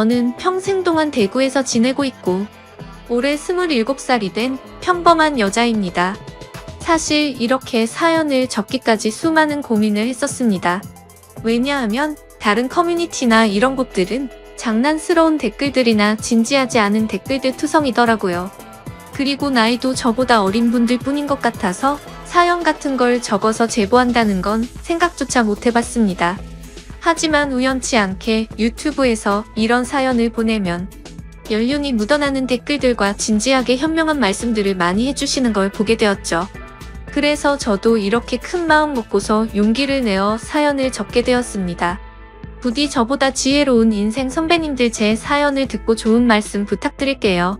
저는 평생 동안 대구에서 지내고 있고 올해 27살이 된 평범한 여자입니다. 사실 이렇게 사연을 적기까지 수많은 고민을 했었습니다. 왜냐하면 다른 커뮤니티나 이런 곳들은 장난스러운 댓글들이나 진지하지 않은 댓글들 투성이더라고요. 그리고 나이도 저보다 어린 분들 뿐인 것 같아서 사연 같은 걸 적어서 제보한다는 건 생각조차 못 해봤습니다. 하지만 우연치 않게 유튜브에서 이런 사연을 보내면 연륜이 묻어나는 댓글들과 진지하게 현명한 말씀들을 많이 해주시는 걸 보게 되었죠. 그래서 저도 이렇게 큰 마음 먹고서 용기를 내어 사연을 적게 되었습니다. 부디 저보다 지혜로운 인생 선배님들 제 사연을 듣고 좋은 말씀 부탁드릴게요.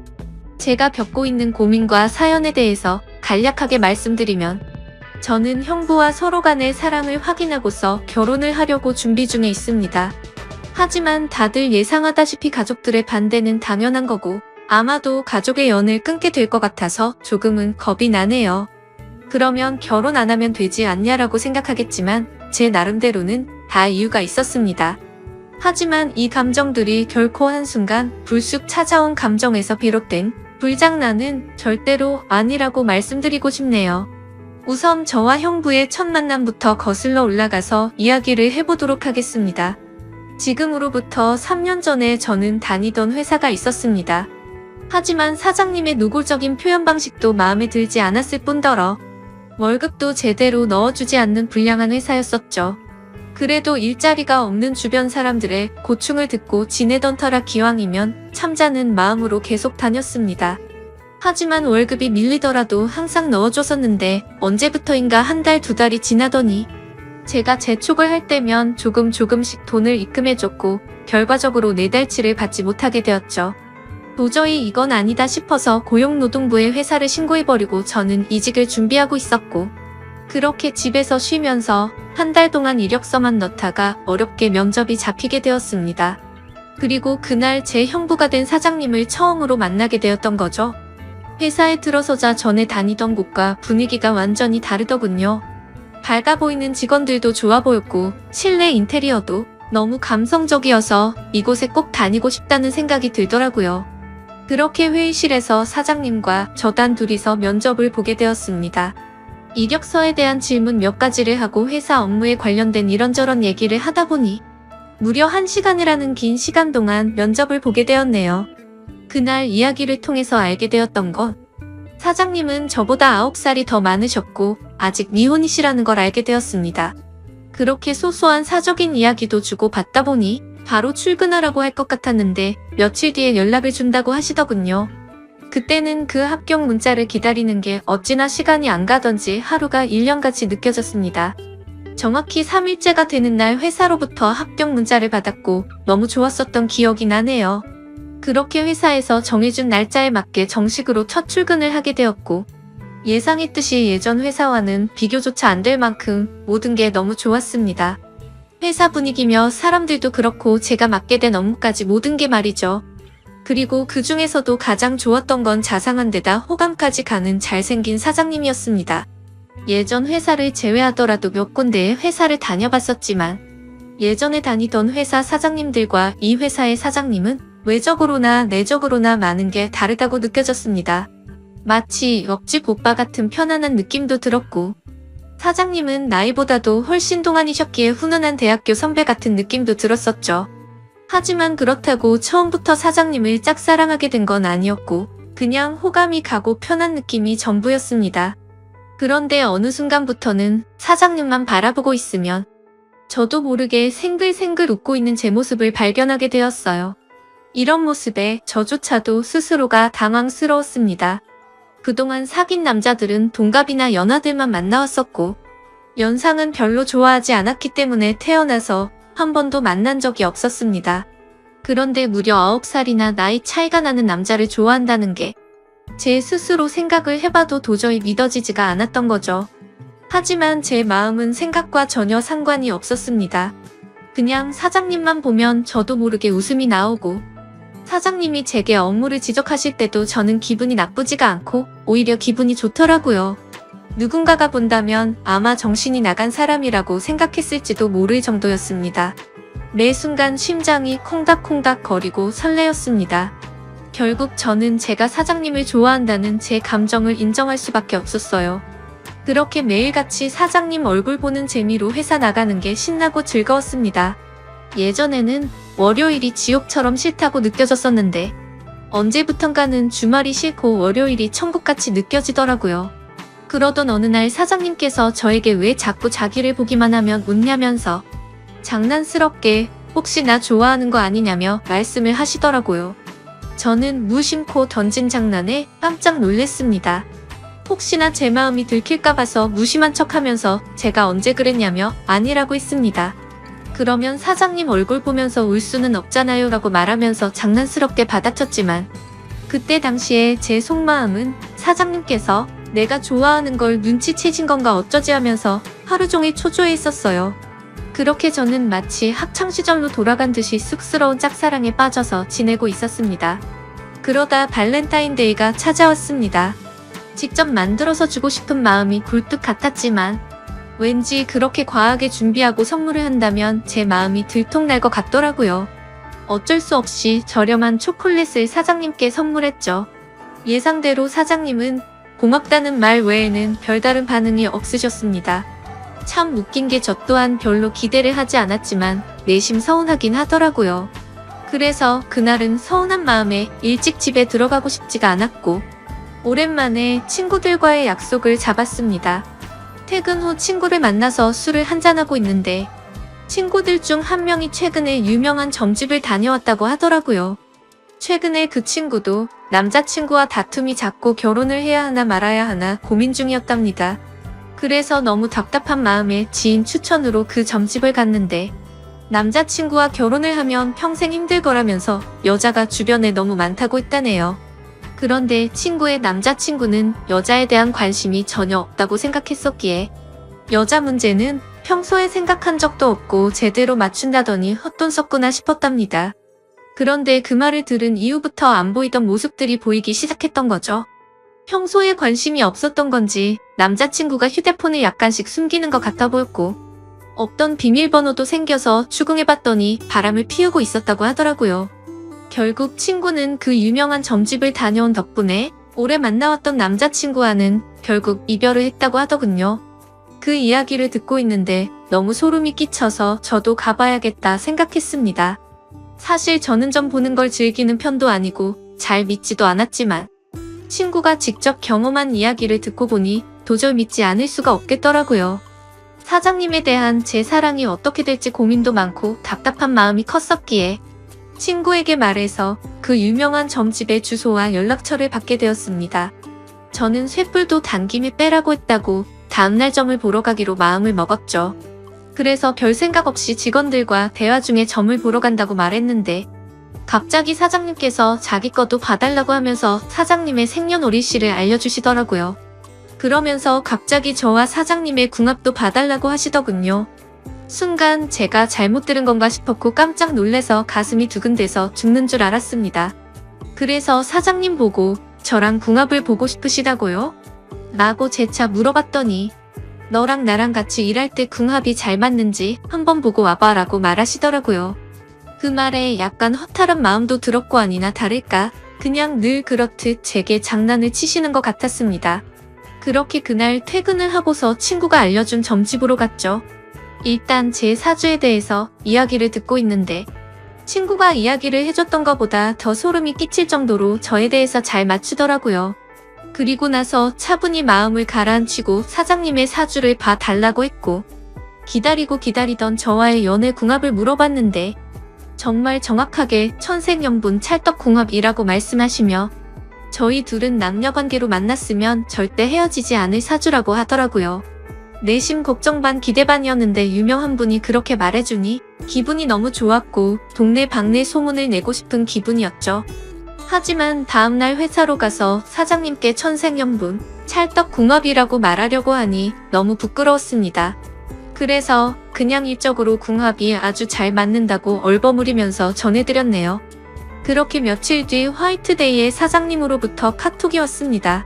제가 겪고 있는 고민과 사연에 대해서 간략하게 말씀드리면 저는 형부와 서로 간의 사랑을 확인하고서 결혼을 하려고 준비 중에 있습니다. 하지만 다들 예상하다시피 가족들의 반대는 당연한 거고 아마도 가족의 연을 끊게 될 것 같아서 조금은 겁이 나네요. 그러면 결혼 안 하면 되지 않냐라고 생각하겠지만 제 나름대로는 다 이유가 있었습니다. 하지만 이 감정들이 결코 한순간 불쑥 찾아온 감정에서 비롯된 불장난은 절대로 아니라고 말씀드리고 싶네요. 우선 저와 형부의 첫 만남부터 거슬러 올라가서 이야기를 해보도록 하겠습니다. 지금으로부터 3년 전에 저는 다니던 회사가 있었습니다. 하지만 사장님의 노골적인 표현 방식도 마음에 들지 않았을 뿐더러 월급도 제대로 넣어주지 않는 불량한 회사였었죠. 그래도 일자리가 없는 주변 사람들의 고충을 듣고 지내던 터라 기왕이면 참자는 마음으로 계속 다녔습니다. 하지만 월급이 밀리더라도 항상 넣어줬었는데 언제부터인가 한 달 두 달이 지나더니 제가 재촉을 할 때면 조금 조금씩 돈을 입금해줬고 결과적으로 네 달치를 받지 못하게 되었죠. 도저히 이건 아니다 싶어서 고용노동부에 회사를 신고해버리고 저는 이직을 준비하고 있었고 그렇게 집에서 쉬면서 한 달 동안 이력서만 넣다가 어렵게 면접이 잡히게 되었습니다. 그리고 그날 제 형부가 된 사장님을 처음으로 만나게 되었던 거죠. 회사에 들어서자 전에 다니던 곳과 분위기가 완전히 다르더군요. 밝아 보이는 직원들도 좋아 보였고 실내 인테리어도 너무 감성적이어서 이곳에 꼭 다니고 싶다는 생각이 들더라고요. 그렇게 회의실에서 사장님과 저단 둘이서 면접을 보게 되었습니다. 이력서에 대한 질문 몇 가지를 하고 회사 업무에 관련된 이런저런 얘기를 하다 보니 무려 한 시간이라는 긴 시간 동안 면접을 보게 되었네요. 그날 이야기를 통해서 알게 되었던 건 사장님은 저보다 9살이 더 많으셨고 아직 미혼이시라는 걸 알게 되었습니다. 그렇게 소소한 사적인 이야기도 주고 받다 보니 바로 출근하라고 할 것 같았는데 며칠 뒤에 연락을 준다고 하시더군요. 그때는 그 합격 문자를 기다리는 게 어찌나 시간이 안 가던지 하루가 1년같이 느껴졌습니다. 정확히 3일째가 되는 날 회사로부터 합격 문자를 받았고 너무 좋았었던 기억이 나네요. 그렇게 회사에서 정해준 날짜에 맞게 정식으로 첫 출근을 하게 되었고 예상했듯이 예전 회사와는 비교조차 안 될 만큼 모든 게 너무 좋았습니다. 회사 분위기며 사람들도 그렇고 제가 맡게 된 업무까지 모든 게 말이죠. 그리고 그 중에서도 가장 좋았던 건 자상한 데다 호감까지 가는 잘생긴 사장님이었습니다. 예전 회사를 제외하더라도 몇 군데의 회사를 다녀봤었지만 예전에 다니던 회사 사장님들과 이 회사의 사장님은 외적으로나 내적으로나 많은 게 다르다고 느껴졌습니다. 마치 옆집 오빠 같은 편안한 느낌도 들었고 사장님은 나이보다도 훨씬 동안이셨기에 훈훈한 대학교 선배 같은 느낌도 들었었죠. 하지만 그렇다고 처음부터 사장님을 짝사랑하게 된 건 아니었고 그냥 호감이 가고 편한 느낌이 전부였습니다. 그런데 어느 순간부터는 사장님만 바라보고 있으면 저도 모르게 생글생글 웃고 있는 제 모습을 발견하게 되었어요. 이런 모습에 저조차도 스스로가 당황스러웠습니다. 그동안 사귄 남자들은 동갑이나 연하들만 만나왔었고 연상은 별로 좋아하지 않았기 때문에 태어나서 한 번도 만난 적이 없었습니다. 그런데 무려 9살이나 나이 차이가 나는 남자를 좋아한다는 게 제 스스로 생각을 해봐도 도저히 믿어지지가 않았던 거죠. 하지만 제 마음은 생각과 전혀 상관이 없었습니다. 그냥 사장님만 보면 저도 모르게 웃음이 나오고 사장님이 제게 업무를 지적하실 때도 저는 기분이 나쁘지가 않고 오히려 기분이 좋더라고요. 누군가가 본다면 아마 정신이 나간 사람이라고 생각했을지도 모를 정도였습니다. 매 순간 심장이 콩닥콩닥 거리고 설레었습니다. 결국 저는 제가 사장님을 좋아한다는 제 감정을 인정할 수밖에 없었어요. 그렇게 매일같이 사장님 얼굴 보는 재미로 회사 나가는 게 신나고 즐거웠습니다. 예전에는 월요일이 지옥처럼 싫다고 느껴졌었는데 언제부턴가는 주말이 싫고 월요일이 천국같이 느껴지더라고요. 그러던 어느 날 사장님께서 저에게 왜 자꾸 자기를 보기만 하면 웃냐면서 장난스럽게 혹시 나 좋아하는 거 아니냐며 말씀을 하시더라고요. 저는 무심코 던진 장난에 깜짝 놀랐습니다. 혹시나 제 마음이 들킬까 봐서 무심한 척 하면서 제가 언제 그랬냐며 아니라고 했습니다. 그러면 사장님 얼굴 보면서 울 수는 없잖아요 라고 말하면서 장난스럽게 받아쳤지만 그때 당시에 제 속마음은 사장님께서 내가 좋아하는 걸 눈치채신 건가 어쩌지 하면서 하루 종일 초조해 있었어요. 그렇게 저는 마치 학창시절로 돌아간 듯이 쑥스러운 짝사랑에 빠져서 지내고 있었습니다. 그러다 발렌타인데이가 찾아왔습니다. 직접 만들어서 주고 싶은 마음이 굴뚝 같았지만 왠지 그렇게 과하게 준비하고 선물을 한다면 제 마음이 들통날 것 같더라고요. 어쩔 수 없이 저렴한 초콜릿을 사장님께 선물했죠. 예상대로 사장님은 고맙다는 말 외에는 별다른 반응이 없으셨습니다. 참 웃긴 게 저 또한 별로 기대를 하지 않았지만 내심 서운하긴 하더라고요. 그래서 그날은 서운한 마음에 일찍 집에 들어가고 싶지가 않았고 오랜만에 친구들과의 약속을 잡았습니다. 퇴근 후 친구를 만나서 술을 한잔하고 있는데 친구들 중 한 명이 최근에 유명한 점집을 다녀왔다고 하더라고요. 최근에 그 친구도 남자친구와 다툼이 잦고 결혼을 해야 하나 말아야 하나 고민 중이었답니다. 그래서 너무 답답한 마음에 지인 추천으로 그 점집을 갔는데 남자친구와 결혼을 하면 평생 힘들 거라면서 여자가 주변에 너무 많다고 했다네요. 그런데 친구의 남자친구는 여자에 대한 관심이 전혀 없다고 생각했었기에 여자 문제는 평소에 생각한 적도 없고 제대로 맞춘다더니 헛돈 썼구나 싶었답니다. 그런데 그 말을 들은 이후부터 안 보이던 모습들이 보이기 시작했던 거죠. 평소에 관심이 없었던 건지 남자친구가 휴대폰을 약간씩 숨기는 것 같아 보였고 없던 비밀번호도 생겨서 추궁해봤더니 바람을 피우고 있었다고 하더라고요. 결국 친구는 그 유명한 점집을 다녀온 덕분에 오래 만나왔던 남자친구와는 결국 이별을 했다고 하더군요. 그 이야기를 듣고 있는데 너무 소름이 끼쳐서 저도 가봐야겠다 생각했습니다. 사실 저는 점 보는 걸 즐기는 편도 아니고 잘 믿지도 않았지만 친구가 직접 경험한 이야기를 듣고 보니 도저히 믿지 않을 수가 없겠더라고요. 사장님에 대한 제 사랑이 어떻게 될지 고민도 많고 답답한 마음이 컸었기에 친구에게 말해서 그 유명한 점집의 주소와 연락처를 받게 되었습니다. 저는 쇠불도 단김에 빼라고 했다고 다음날 점을 보러 가기로 마음을 먹었죠. 그래서 별 생각 없이 직원들과 대화 중에 점을 보러 간다고 말했는데 갑자기 사장님께서 자기 것도 봐달라고 하면서 사장님의 생년월일 씨를 알려주시더라고요. 그러면서 갑자기 저와 사장님의 궁합도 봐달라고 하시더군요. 순간 제가 잘못 들은 건가 싶었고 깜짝 놀래서 가슴이 두근대서 죽는 줄 알았습니다. 그래서 사장님 보고 저랑 궁합을 보고 싶으시다고요? 라고 재차 물어봤더니 너랑 나랑 같이 일할 때 궁합이 잘 맞는지 한번 보고 와봐 라고 말하시더라고요. 그 말에 약간 허탈한 마음도 들었고 아니나 다를까 그냥 늘 그렇듯 제게 장난을 치시는 것 같았습니다. 그렇게 그날 퇴근을 하고서 친구가 알려준 점집으로 갔죠. 일단 제 사주에 대해서 이야기를 듣고 있는데 친구가 이야기를 해줬던 것보다 더 소름이 끼칠 정도로 저에 대해서 잘 맞추더라고요. 그리고 나서 차분히 마음을 가라앉히고 사장님의 사주를 봐달라고 했고 기다리고 기다리던 저와의 연애 궁합을 물어봤는데 정말 정확하게 천생연분 찰떡궁합이라고 말씀하시며 저희 둘은 남녀관계로 만났으면 절대 헤어지지 않을 사주라고 하더라고요. 내심 걱정 반 기대 반이었는데 유명한 분이 그렇게 말해주니 기분이 너무 좋았고 동네 방네 소문을 내고 싶은 기분이었죠. 하지만 다음날 회사로 가서 사장님께 천생연분, 찰떡궁합이라고 말하려고 하니 너무 부끄러웠습니다. 그래서 그냥 일적으로 궁합이 아주 잘 맞는다고 얼버무리면서 전해드렸네요. 그렇게 며칠 뒤 화이트데이에 사장님으로부터 카톡이 왔습니다.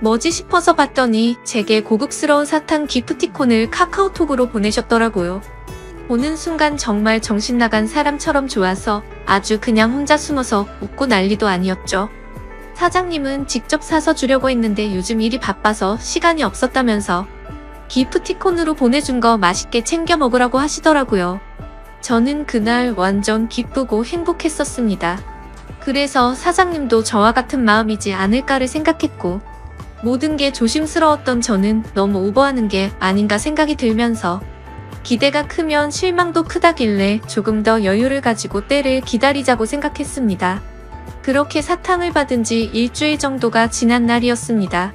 뭐지 싶어서 봤더니 제게 고급스러운 사탕 기프티콘을 카카오톡으로 보내셨더라고요. 보는 순간 정말 정신 나간 사람처럼 좋아서 아주 그냥 혼자 숨어서 웃고 난리도 아니었죠. 사장님은 직접 사서 주려고 했는데 요즘 일이 바빠서 시간이 없었다면서 기프티콘으로 보내준 거 맛있게 챙겨 먹으라고 하시더라고요. 저는 그날 완전 기쁘고 행복했었습니다. 그래서 사장님도 저와 같은 마음이지 않을까를 생각했고, 모든 게 조심스러웠던 저는 너무 오버하는 게 아닌가 생각이 들면서, 기대가 크면 실망도 크다길래 조금 더 여유를 가지고 때를 기다리자고 생각했습니다. 그렇게 사탕을 받은 지 일주일 정도가 지난 날이었습니다.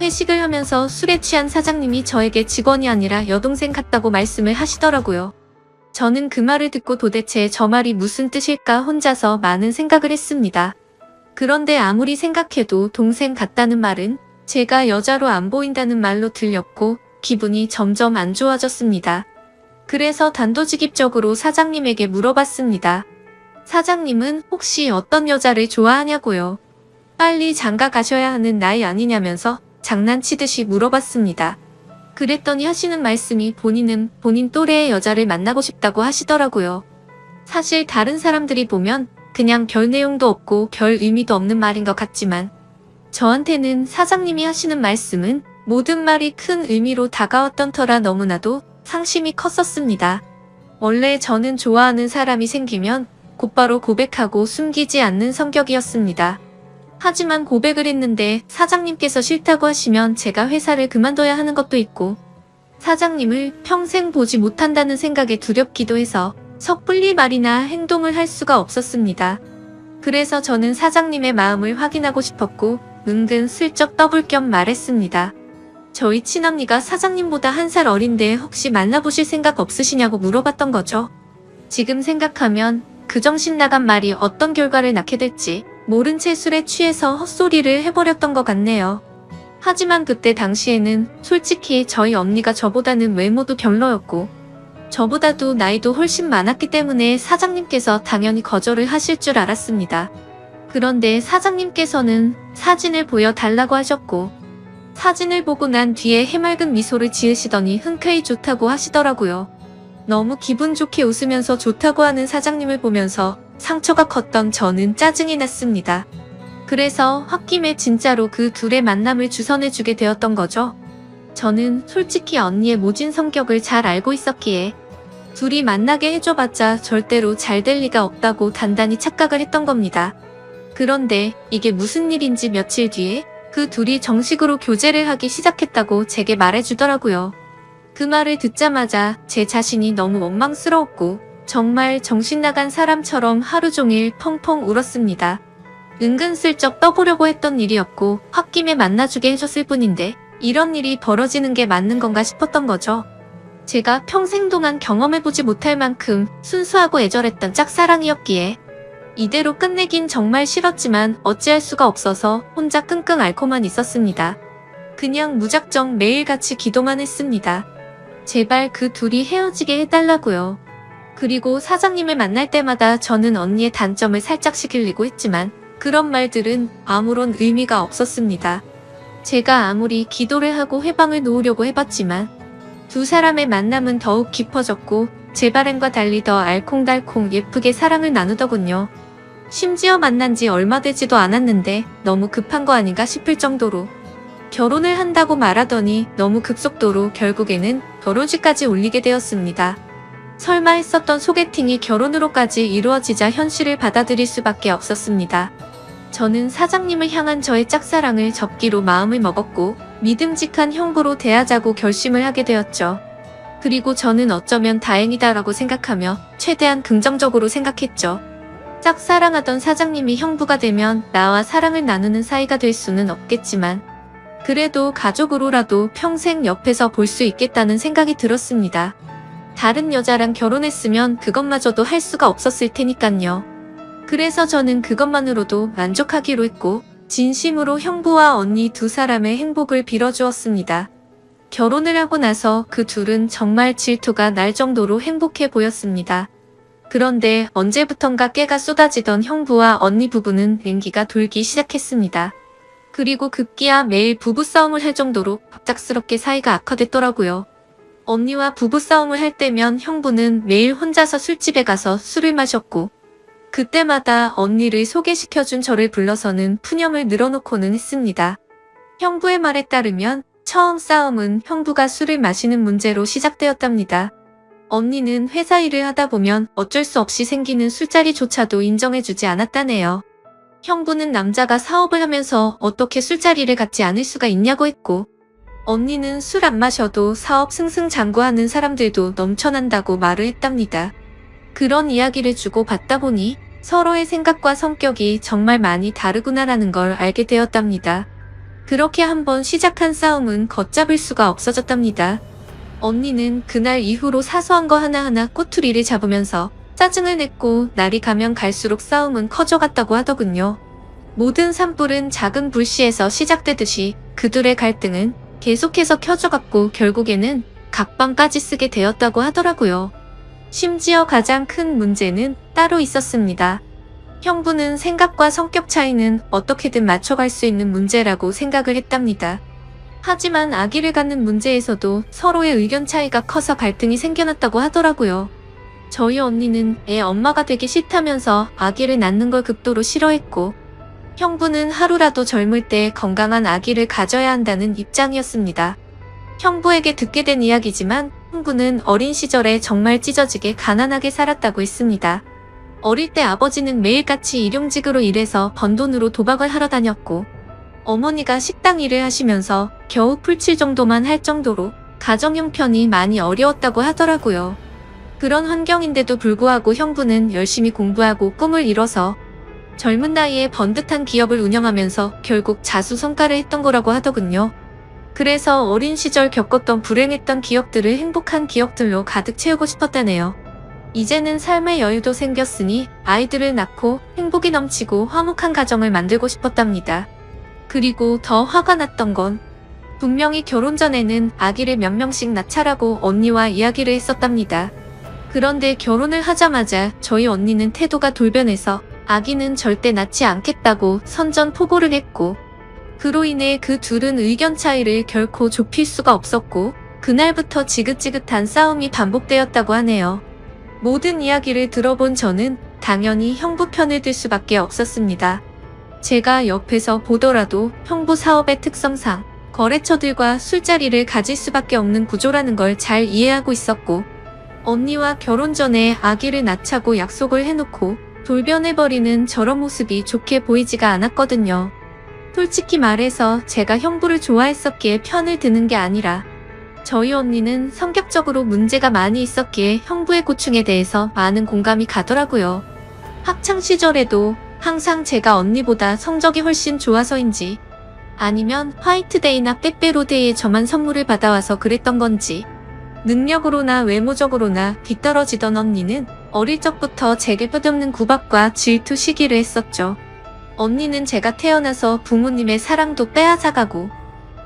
회식을 하면서 술에 취한 사장님이 저에게 직원이 아니라 여동생 같다고 말씀을 하시더라고요. 저는 그 말을 듣고 도대체 저 말이 무슨 뜻일까 혼자서 많은 생각을 했습니다. 그런데 아무리 생각해도 동생 같다는 말은 제가 여자로 안 보인다는 말로 들렸고 기분이 점점 안 좋아졌습니다. 그래서 단도직입적으로 사장님에게 물어봤습니다. 사장님은 혹시 어떤 여자를 좋아하냐고요? 빨리 장가 가셔야 하는 나이 아니냐면서 장난치듯이 물어봤습니다. 그랬더니 하시는 말씀이 본인은 본인 또래의 여자를 만나고 싶다고 하시더라고요. 사실 다른 사람들이 보면 그냥 별 내용도 없고 별 의미도 없는 말인 것 같지만 저한테는 사장님이 하시는 말씀은 모든 말이 큰 의미로 다가왔던 터라 너무나도 상심이 컸었습니다. 원래 저는 좋아하는 사람이 생기면 곧바로 고백하고 숨기지 않는 성격이었습니다. 하지만 고백을 했는데 사장님께서 싫다고 하시면 제가 회사를 그만둬야 하는 것도 있고 사장님을 평생 보지 못한다는 생각에 두렵기도 해서 섣불리 말이나 행동을 할 수가 없었습니다. 그래서 저는 사장님의 마음을 확인하고 싶었고 은근 슬쩍 떠볼 겸 말했습니다. 저희 친언니가 사장님보다 한 살 어린데 혹시 만나보실 생각 없으시냐고 물어봤던 거죠. 지금 생각하면 그 정신 나간 말이 어떤 결과를 낳게 될지 모른 채 술에 취해서 헛소리를 해버렸던 것 같네요. 하지만 그때 당시에는 솔직히 저희 언니가 저보다는 외모도 별로였고 저보다도 나이도 훨씬 많았기 때문에 사장님께서 당연히 거절을 하실 줄 알았습니다. 그런데 사장님께서는 사진을 보여달라고 하셨고 사진을 보고 난 뒤에 해맑은 미소를 지으시더니 흔쾌히 좋다고 하시더라고요. 너무 기분 좋게 웃으면서 좋다고 하는 사장님을 보면서 상처가 컸던 저는 짜증이 났습니다. 그래서 홧김에 진짜로 그 둘의 만남을 주선해주게 되었던 거죠. 저는 솔직히 언니의 모진 성격을 잘 알고 있었기에 둘이 만나게 해줘봤자 절대로 잘 될 리가 없다고 단단히 착각을 했던 겁니다. 그런데 이게 무슨 일인지 며칠 뒤에 그 둘이 정식으로 교제를 하기 시작했다고 제게 말해주더라고요. 그 말을 듣자마자 제 자신이 너무 원망스러웠고 정말 정신 나간 사람처럼 하루 종일 펑펑 울었습니다. 은근슬쩍 떠보려고 했던 일이었고 홧김에 만나주게 해줬을 뿐인데 이런 일이 벌어지는 게 맞는 건가 싶었던 거죠. 제가 평생 동안 경험해보지 못할 만큼 순수하고 애절했던 짝사랑이었기에 이대로 끝내긴 정말 싫었지만 어찌할 수가 없어서 혼자 끙끙 앓고만 있었습니다. 그냥 무작정 매일같이 기도만 했습니다. 제발 그 둘이 헤어지게 해달라고요. 그리고 사장님을 만날 때마다 저는 언니의 단점을 살짝씩 흘리고 했지만 그런 말들은 아무런 의미가 없었습니다. 제가 아무리 기도를 하고 회방을 놓으려고 해봤지만 두 사람의 만남은 더욱 깊어졌고 제 바람과 달리 더 알콩달콩 예쁘게 사랑을 나누더군요. 심지어 만난 지 얼마 되지도 않았는데 너무 급한 거 아닌가 싶을 정도로 결혼을 한다고 말하더니 너무 급속도로 결국에는 결혼식까지 올리게 되었습니다. 설마 했었던 소개팅이 결혼으로까지 이루어지자 현실을 받아들일 수밖에 없었습니다. 저는 사장님을 향한 저의 짝사랑을 접기로 마음을 먹었고 믿음직한 형부로 대하자고 결심을 하게 되었죠. 그리고 저는 어쩌면 다행이다라고 생각하며 최대한 긍정적으로 생각했죠. 짝사랑하던 사장님이 형부가 되면 나와 사랑을 나누는 사이가 될 수는 없겠지만 그래도 가족으로라도 평생 옆에서 볼 수 있겠다는 생각이 들었습니다. 다른 여자랑 결혼했으면 그것마저도 할 수가 없었을 테니깐요. 그래서 저는 그것만으로도 만족하기로 했고 진심으로 형부와 언니 두 사람의 행복을 빌어주었습니다. 결혼을 하고 나서 그 둘은 정말 질투가 날 정도로 행복해 보였습니다. 그런데 언제부턴가 깨가 쏟아지던 형부와 언니 부부는 냉기가 돌기 시작했습니다. 그리고 급기야 매일 부부싸움을 할 정도로 갑작스럽게 사이가 악화됐더라고요. 언니와 부부싸움을 할 때면 형부는 매일 혼자서 술집에 가서 술을 마셨고, 그때마다 언니를 소개시켜준 저를 불러서는 푸념을 늘어놓고는 했습니다. 형부의 말에 따르면 처음 싸움은 형부가 술을 마시는 문제로 시작되었답니다. 언니는 회사 일을 하다 보면 어쩔 수 없이 생기는 술자리조차도 인정해주지 않았다네요. 형부는 남자가 사업을 하면서 어떻게 술자리를 갖지 않을 수가 있냐고 했고, 언니는 술 안 마셔도 사업 승승장구하는 사람들도 넘쳐난다고 말을 했답니다. 그런 이야기를 주고 받다 보니 서로의 생각과 성격이 정말 많이 다르구나라는 걸 알게 되었답니다. 그렇게 한번 시작한 싸움은 걷잡을 수가 없어졌답니다. 언니는 그날 이후로 사소한 거 하나하나 꼬투리를 잡으면서 짜증을 냈고 날이 가면 갈수록 싸움은 커져갔다고 하더군요. 모든 산불은 작은 불씨에서 시작되듯이 그들의 갈등은 계속해서 켜져갔고 결국에는 각방까지 쓰게 되었다고 하더라고요. 심지어 가장 큰 문제는 따로 있었습니다. 형부는 생각과 성격 차이는 어떻게든 맞춰갈 수 있는 문제라고 생각을 했답니다. 하지만 아기를 갖는 문제에서도 서로의 의견 차이가 커서 갈등이 생겨났다고 하더라고요. 저희 언니는 애 엄마가 되기 싫다면서 아기를 낳는 걸 극도로 싫어했고, 형부는 하루라도 젊을 때 건강한 아기를 가져야 한다는 입장이었습니다. 형부에게 듣게 된 이야기지만 형부는 어린 시절에 정말 찢어지게 가난하게 살았다고 했습니다. 어릴 때 아버지는 매일같이 일용직으로 일해서 번 돈으로 도박을 하러 다녔고, 어머니가 식당 일을 하시면서 겨우 풀칠 정도만 할 정도로 가정 형편이 많이 어려웠다고 하더라고요. 그런 환경인데도 불구하고 형부는 열심히 공부하고 꿈을 이뤄서 젊은 나이에 번듯한 기업을 운영하면서 결국 자수성가를 했던 거라고 하더군요. 그래서 어린 시절 겪었던 불행했던 기억들을 행복한 기억들로 가득 채우고 싶었다네요. 이제는 삶의 여유도 생겼으니 아이들을 낳고 행복이 넘치고 화목한 가정을 만들고 싶었답니다. 그리고 더 화가 났던 건 분명히 결혼 전에는 아기를 몇 명씩 낳자라고 언니와 이야기를 했었답니다. 그런데 결혼을 하자마자 저희 언니는 태도가 돌변해서 아기는 절대 낳지 않겠다고 선전포고를 했고 그로 인해 그 둘은 의견 차이를 결코 좁힐 수가 없었고 그날부터 지긋지긋한 싸움이 반복되었다고 하네요. 모든 이야기를 들어본 저는 당연히 형부 편을 들 수밖에 없었습니다. 제가 옆에서 보더라도 형부 사업의 특성상 거래처들과 술자리를 가질 수밖에 없는 구조라는 걸 잘 이해하고 있었고 언니와 결혼 전에 아기를 낳자고 약속을 해놓고 돌변해버리는 저런 모습이 좋게 보이지가 않았거든요. 솔직히 말해서 제가 형부를 좋아했었기에 편을 드는 게 아니라 저희 언니는 성격적으로 문제가 많이 있었기에 형부의 고충에 대해서 많은 공감이 가더라고요. 학창 시절에도 항상 제가 언니보다 성적이 훨씬 좋아서인지 아니면 화이트데이나 빼빼로데이에 저만 선물을 받아와서 그랬던 건지 능력으로나 외모적으로나 뒤떨어지던 언니는 어릴 적부터 제게 끝없는 구박과 질투 시기를 했었죠. 언니는 제가 태어나서 부모님의 사랑도 빼앗아가고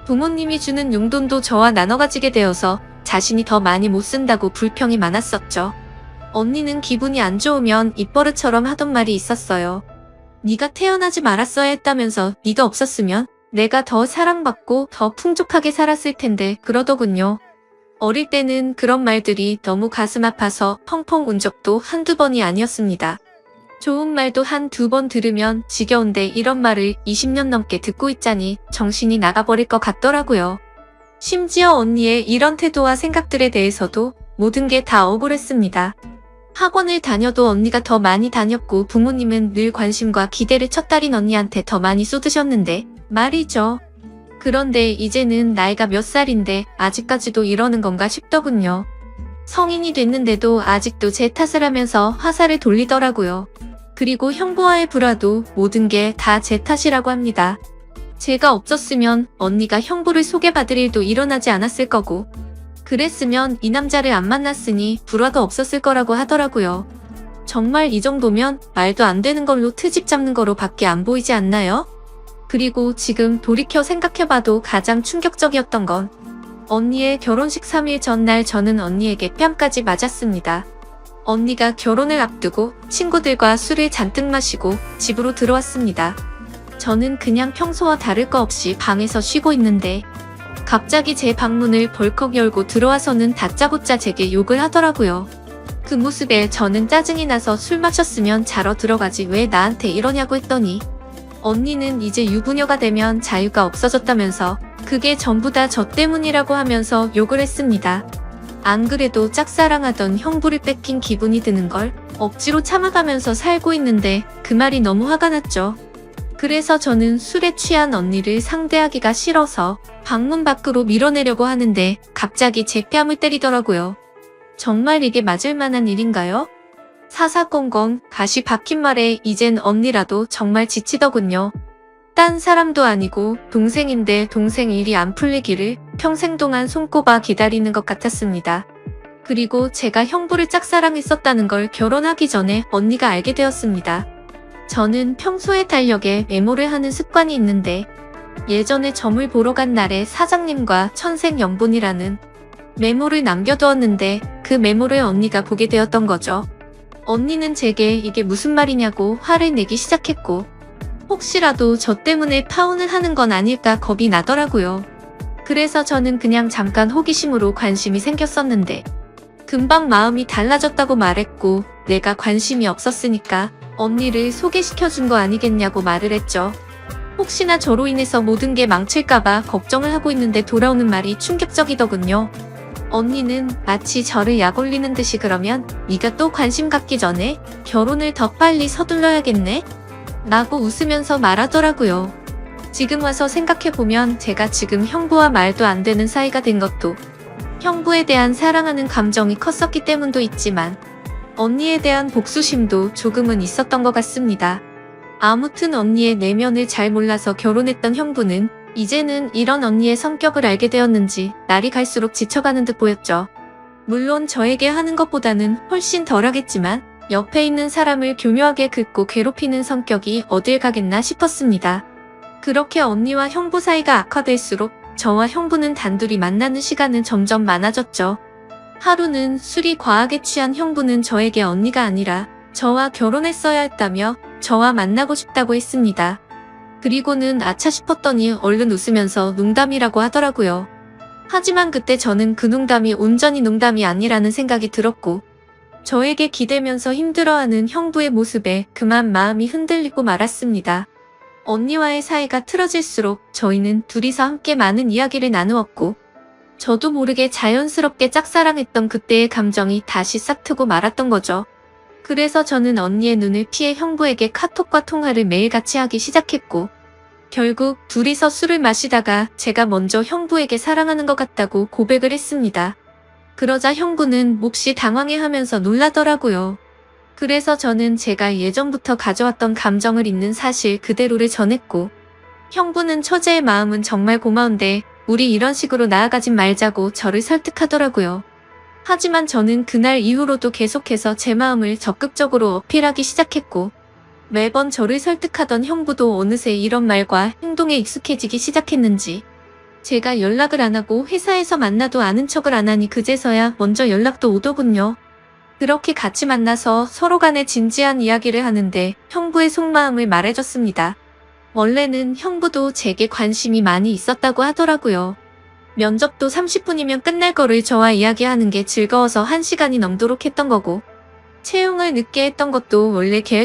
부모님이 주는 용돈도 저와 나눠 가지게 되어서 자신이 더 많이 못 쓴다고 불평이 많았었죠. 언니는 기분이 안 좋으면 입버릇처럼 하던 말이 있었어요. 네가 태어나지 말았어야 했다면서 네가 없었으면 내가 더 사랑받고 더 풍족하게 살았을 텐데 그러더군요. 어릴 때는 그런 말들이 너무 가슴 아파서 펑펑 운 적도 한두 번이 아니었습니다. 좋은 말도 한 두 번 들으면 지겨운데 이런 말을 20년 넘게 듣고 있자니 정신이 나가버릴 것 같더라고요. 심지어 언니의 이런 태도와 생각들에 대해서도 모든 게 다 억울했습니다. 학원을 다녀도 언니가 더 많이 다녔고 부모님은 늘 관심과 기대를 첫 딸인 언니한테 더 많이 쏟으셨는데 말이죠. 그런데 이제는 나이가 몇 살인데 아직까지도 이러는 건가 싶더군요. 성인이 됐는데도 아직도 제 탓을 하면서 화살을 돌리더라고요. 그리고 형부와의 불화도 모든 게 다 제 탓이라고 합니다. 제가 없었으면 언니가 형부를 소개받을 일도 일어나지 않았을 거고, 그랬으면 이 남자를 안 만났으니 불화도 없었을 거라고 하더라고요. 정말 이 정도면 말도 안 되는 걸로 트집 잡는 거로 밖에 안 보이지 않나요? 그리고 지금 돌이켜 생각해봐도 가장 충격적이었던 건 언니의 결혼식 3일 전날 저는 언니에게 뺨까지 맞았습니다. 언니가 결혼을 앞두고 친구들과 술을 잔뜩 마시고 집으로 들어왔습니다. 저는 그냥 평소와 다를 거 없이 방에서 쉬고 있는데 갑자기 제 방문을 벌컥 열고 들어와서는 다짜고짜 제게 욕을 하더라고요. 그 모습에 저는 짜증이 나서 술 마셨으면 자러 들어가지 왜 나한테 이러냐고 했더니 언니는 이제 유부녀가 되면 자유가 없어졌다면서 그게 전부 다 저 때문이라고 하면서 욕을 했습니다. 안 그래도 짝사랑하던 형부를 뺏긴 기분이 드는 걸 억지로 참아가면서 살고 있는데 그 말이 너무 화가 났죠. 그래서 저는 술에 취한 언니를 상대하기가 싫어서 방문 밖으로 밀어내려고 하는데 갑자기 제 뺨을 때리더라고요. 정말 이게 맞을 만한 일인가요? 사사건건 가시 박힌 말에 이젠 언니라도 정말 지치더군요. 딴 사람도 아니고 동생인데 동생 일이 안 풀리기를 평생 동안 손꼽아 기다리는 것 같았습니다. 그리고 제가 형부를 짝사랑했었다는 걸 결혼하기 전에 언니가 알게 되었습니다. 저는 평소에 달력에 메모를 하는 습관이 있는데 예전에 점을 보러 간 날에 사장님과 천생연분이라는 메모를 남겨두었는데 그 메모를 언니가 보게 되었던 거죠. 언니는 제게 이게 무슨 말이냐고 화를 내기 시작했고 혹시라도 저 때문에 파혼을 하는 건 아닐까 겁이 나더라고요. 그래서 저는 그냥 잠깐 호기심으로 관심이 생겼었는데 금방 마음이 달라졌다고 말했고 내가 관심이 없었으니까 언니를 소개시켜준 거 아니겠냐고 말을 했죠. 혹시나 저로 인해서 모든 게 망칠까봐 걱정을 하고 있는데 돌아오는 말이 충격적이더군요. 언니는 마치 저를 약 올리는 듯이 그러면 네가 또 관심 갖기 전에 결혼을 더 빨리 서둘러야겠네? 라고 웃으면서 말하더라고요. 지금 와서 생각해보면 제가 지금 형부와 말도 안 되는 사이가 된 것도 형부에 대한 사랑하는 감정이 컸었기 때문도 있지만 언니에 대한 복수심도 조금은 있었던 것 같습니다. 아무튼 언니의 내면을 잘 몰라서 결혼했던 형부는 이제는 이런 언니의 성격을 알게 되었는지 날이 갈수록 지쳐가는 듯 보였죠. 물론 저에게 하는 것보다는 훨씬 덜 하겠지만 옆에 있는 사람을 교묘하게 긋고 괴롭히는 성격이 어딜 가겠나 싶었습니다. 그렇게 언니와 형부 사이가 악화될수록 저와 형부는 단둘이 만나는 시간은 점점 많아졌죠. 하루는 술이 과하게 취한 형부는 저에게 언니가 아니라 저와 결혼했어야 했다며 저와 만나고 싶다고 했습니다. 그리고는 아차 싶었더니 얼른 웃으면서 농담이라고 하더라고요. 하지만 그때 저는 그 농담이 온전히 농담이 아니라는 생각이 들었고 저에게 기대면서 힘들어하는 형부의 모습에 그만 마음이 흔들리고 말았습니다. 언니와의 사이가 틀어질수록 저희는 둘이서 함께 많은 이야기를 나누었고 저도 모르게 자연스럽게 짝사랑했던 그때의 감정이 다시 싹 트고 말았던 거죠. 그래서 저는 언니의 눈을 피해 형부에게 카톡과 통화를 매일같이 하기 시작했고 결국 둘이서 술을 마시다가 제가 먼저 형부에게 사랑하는 것 같다고 고백을 했습니다. 그러자 형부는 몹시 당황해하면서 놀라더라고요. 그래서 저는 제가 예전부터 가져왔던 감정을 있는 사실 그대로를 전했고 형부는 처제의 마음은 정말 고마운데 우리 이런 식으로 나아가진 말자고 저를 설득하더라고요. 하지만 저는 그날 이후로도 계속해서 제 마음을 적극적으로 어필하기 시작했고 매번 저를 설득하던 형부도 어느새 이런 말과 행동에 익숙해지기 시작했는지 제가 연락을 안 하고 회사에서 만나도 아는 척을 안 하니 그제서야 먼저 연락도 오더군요. 그렇게 같이 만나서 서로 간에 진지한 이야기를 하는데 형부의 속마음을 말해줬습니다. 원래는 형부도 제게 관심이 많이 있었다고 하더라고요. 면접도 30분이면 끝날 거를 저와 이야기하는 게 즐거워서 1시간이 넘도록 했던 거고 채용을 늦게 했던 것도 원래 계획